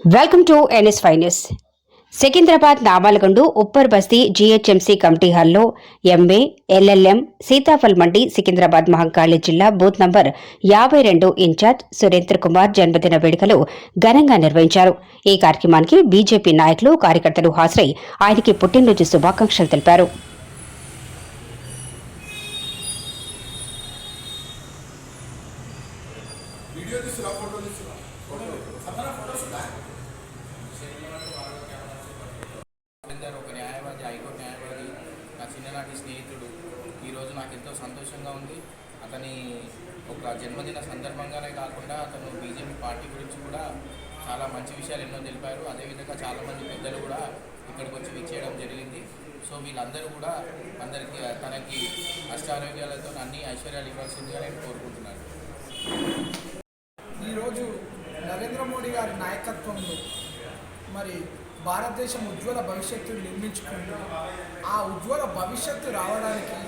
Welcome to NS finance Secunderabad Namalagundu Uppar Basti GHMC committee హాల్లో MA LLM Sitaphal Mandi Secunderabad Mahankali జిల్లా booth number యాభై రెండు incharge Surendra Kumar జన్మదిన వేడుకలు ఘనంగా నిర్వహించారు. ఈ కార్యక్రమానికి బీజేపీ నాయకులు కార్యకర్తలు హాజరై ఆయనకి పుట్టినరోజు శుభాకాంక్షలు తెలిపారు. వీడియో తీసుకురా ఫోటో తీసుకురా. అందరూ ఒక న్యాయవాది హైకోర్టు న్యాయవాది నా చిన్ననాటి స్నేహితుడు. ఈరోజు నాకు ఎంతో సంతోషంగా ఉంది. అతని ఒక జన్మదిన సందర్భంగానే కాకుండా అతను బీజేపీ పార్టీ గురించి కూడా చాలా మంచి విషయాలు ఎన్నో తెలిపారు. అదేవిధంగా చాలామంది పెద్దలు కూడా ఇక్కడికి వచ్చి విచ్చేయడం జరిగింది. సో వీళ్ళందరూ కూడా అందరికీ తనకి అష్టారోగ్యాలతో అన్ని ఐశ్వర్యాలు ఇవ్వాల్సిందిగా నేను కోరుకుంటున్నాను. నరేంద్ర మోడీ గారి నాయకత్వంలో మరి భారతదేశం ఉజ్వల భవిష్యత్తును నిర్మించుకుంటూ ఆ ఉజ్వల భవిష్యత్తు రావడానికి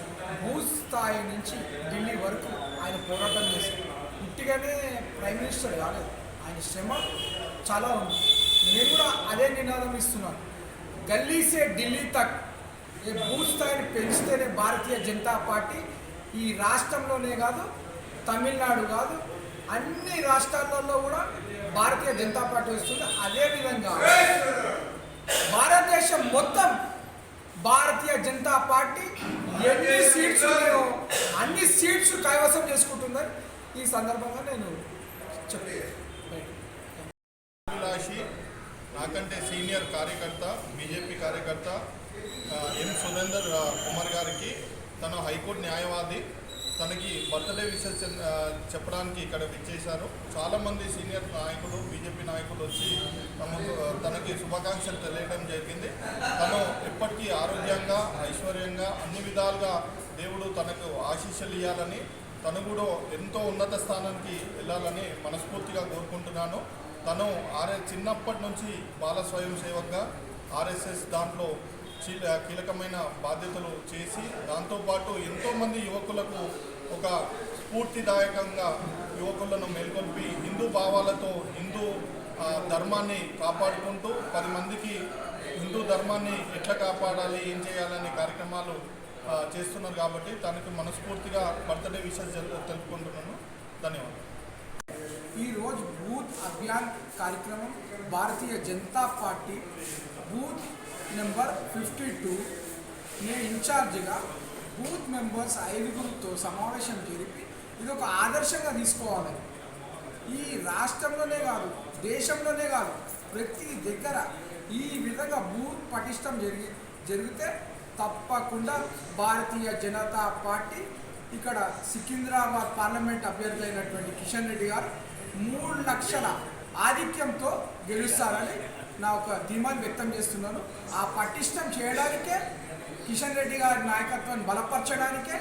భూ స్థాయి నుంచి ఢిల్లీ వరకు ఆయన పోరాటం చేశారు. ఇంటిగానే ప్రైమ్ మినిస్టర్ కాలేదు. ఆయన శ్రమ చాలా ఉంది. నేను కూడా అదే నినాదం ఇస్తున్నాను. గల్లీసే ఢిల్లీ తక్ ఈ భూస్థాయిని పెంచితేనే భారతీయ జనతా పార్టీ ఈ రాష్ట్రంలోనే కాదు తమిళనాడు కాదు అన్ని రాష్ట్రాలలో కూడా భారతీయ జనతా పార్టీ వస్తుంది. అదేవిధంగా భారతదేశం మొత్తం భారతీయ జనతా పార్టీ ఎన్ని సీట్స్ అన్ని సీట్స్ కైవసం చేసుకుంటుందని ఈ సందర్భంగా నేను చెప్పాను. అభిలాషి నాకంటే సీనియర్ కార్యకర్త బీజేపీ కార్యకర్త ఎం సురేందర్ కుమార్ గారికి తను హైకోర్టు న్యాయవాది తనకి బర్త్డే విషెస్ చెప్పడానికి ఇక్కడ విచ్చేశారు. చాలామంది సీనియర్ నాయకులు బీజేపీ నాయకులు వచ్చి తమకు తనకి శుభాకాంక్షలు తెలియడం జరిగింది. తను ఎప్పటికీ ఆరోగ్యంగా ఐశ్వర్యంగా అన్ని విధాలుగా దేవుడు తనకు ఆశీస్సులు ఇవ్వాలని తను కూడా ఎంతో ఉన్నత స్థానానికి వెళ్ళాలని మనస్ఫూర్తిగా కోరుకుంటున్నాను. తను ఆర్ఎస్ చిన్నప్పటి నుంచి బాల స్వయం సేవక్గా ఆర్ఎస్ఎస్ దాంట్లో కీలకమైన బాధ్యతలు చేసి దాంతోపాటు ఎంతోమంది యువకులకు ఒక స్ఫూర్తిదాయకంగా యువకులను మేల్కొల్పి హిందూ భావాలతో హిందూ ధర్మాన్ని కాపాడుకుంటూ పది మందికి హిందూ ధర్మాన్ని ఎట్లా కాపాడాలి ఏం చేయాలనే కార్యక్రమాలు చేస్తున్నారు కాబట్టి తనకి మనస్ఫూర్తిగా బర్త్డే విషయాలు తెలుపుకుంటున్నాను. ధన్యవాదాలు. ఈరోజు బూత్ అభియాన్ కార్యక్రమం Bharatiya Janata party booth number fifty two. నేను ఇన్ఛార్జిగా బూత్ మెంబర్స్ ఐదుగురితో సమావేశం జరిపి ఇది ఒక ఆదర్శంగా తీసుకోవాలి. ఈ రాష్ట్రంలోనే కాదు దేశంలోనే కాదు ప్రతి దగ్గర ఈ విధంగా బూత్ పటిష్టం జరిగి జరిగితే తప్పకుండా భారతీయ జనతా పార్టీ ఇక్కడ సికింద్రాబాద్ పార్లమెంట్ అభ్యర్థి అయినటువంటి కిషన్ రెడ్డి గారు మూడు లక్షల ఆధిక్యంతో గెలుస్తారని నా ఒక ధీమాన్ని వ్యక్తం చేస్తున్నాను. ఆ పటిష్టం చేయడానికే కిషన్ రెడ్డి గారి నాయకత్వాన్ని బలపరచడానికే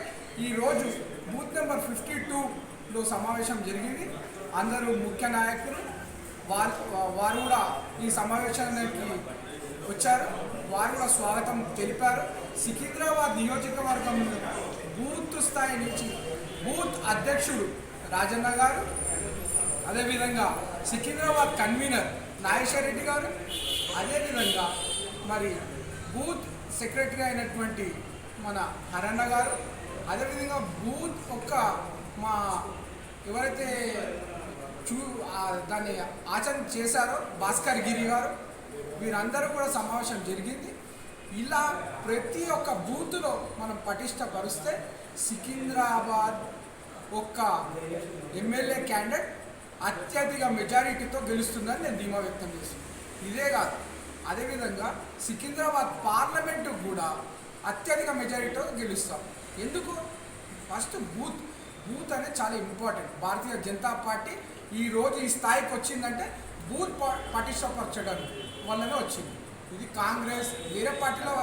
ఈరోజు బూత్ నెంబర్ ఫిఫ్టీ టూలో సమావేశం జరిగింది. అందరూ ముఖ్య నాయకులు వారు వారు కూడా ఈ సమావేశానికి వచ్చారు. వారు కూడా స్వాగతం తెలిపారు. సికింద్రాబాద్ నియోజకవర్గం బూత్ స్థాయి నుంచి బూత్ అధ్యక్షుడు రాజన్న గారు అదేవిధంగా సికింద్రాబాద్ కన్వీనర్ నాగేశ్వర రెడ్డి గారు అదేవిధంగా మరి బూత్ సెక్రటరీ అయినటువంటి మన హరణ గారు అదేవిధంగా బూత్ ఒక్క మా ఎవరైతే చూ దాన్ని ఆచరణ చేశారో భాస్కర్ గిరి గారు వీరందరూ కూడా సమావేశం జరిగింది. ఇలా ప్రతి ఒక్క బూత్లో మనం పటిష్టపరిస్తే సికింద్రాబాద్ ఒక్క ఎమ్మెల్యే క్యాండిడేట్ అత్యధిక మెజారిటీతో గెలుస్తుందని నేను ధీమా వ్యక్తం చేస్తున్నాను ఇదే కాదు అదేవిధంగా సికింద్రాబాద్ పార్లమెంటు కూడా అత్యధిక మెజారిటీతో గెలుస్తాం. ఎందుకు? ఫస్ట్ బూత్ బూత్ అనేది చాలా ఇంపార్టెంట్. భారతీయ జనతా పార్టీ ఈ రోజు ఈ స్థాయికి వచ్చిందంటే బూత్ పటిష్టపరచడానికి వల్లనే వచ్చింది. ఇది కాంగ్రెస్ వేరే పార్టీలో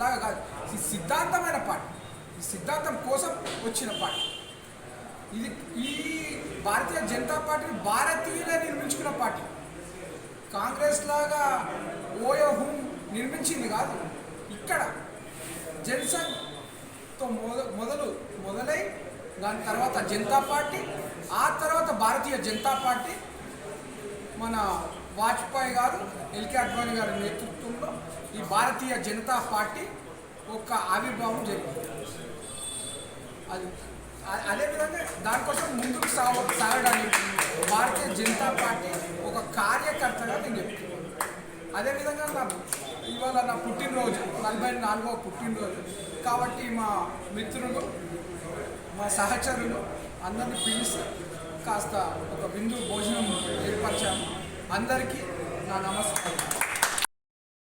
లాగా కాదు. ఇది సిద్ధాంతమైన పార్టీ. ఈ సిద్ధాంతం కోసం వచ్చిన పార్టీ. ఇది ఈ భారతీయ జనతా పార్టీని భారతీయులే నిర్మించుకున్న పార్టీ. కాంగ్రెస్ లాగా ఓయో హూమ్ నిర్మించింది కాదు. ఇక్కడ జనసంఘ్తో మొద మొదలు మొదలై దాని తర్వాత జనతా పార్టీ ఆ తర్వాత భారతీయ జనతా పార్టీ మన వాజ్పేయి గారు ఎల్కే అడ్వాణి గారి నేతృత్వంలో ఈ భారతీయ జనతా పార్టీ ఒక ఆవిర్భావం జరిగింది. అది అదేవిధంగా దానికోసం ముందుకు సాగ సాగడానికి భారతీయ జనతా పార్టీ ఒక కార్యకర్తగా నేను చెప్తున్నాను. అదేవిధంగా నా ఇవాళ నా పుట్టినరోజు నలభై నాలుగవ పుట్టినరోజు. కాబట్టి మా మిత్రులు మా సహచరులు అందరిని పిలిచి కాస్త ఒక బిందు భోజనం ఏర్పరిచాము అందరికీ నా నమస్కారం.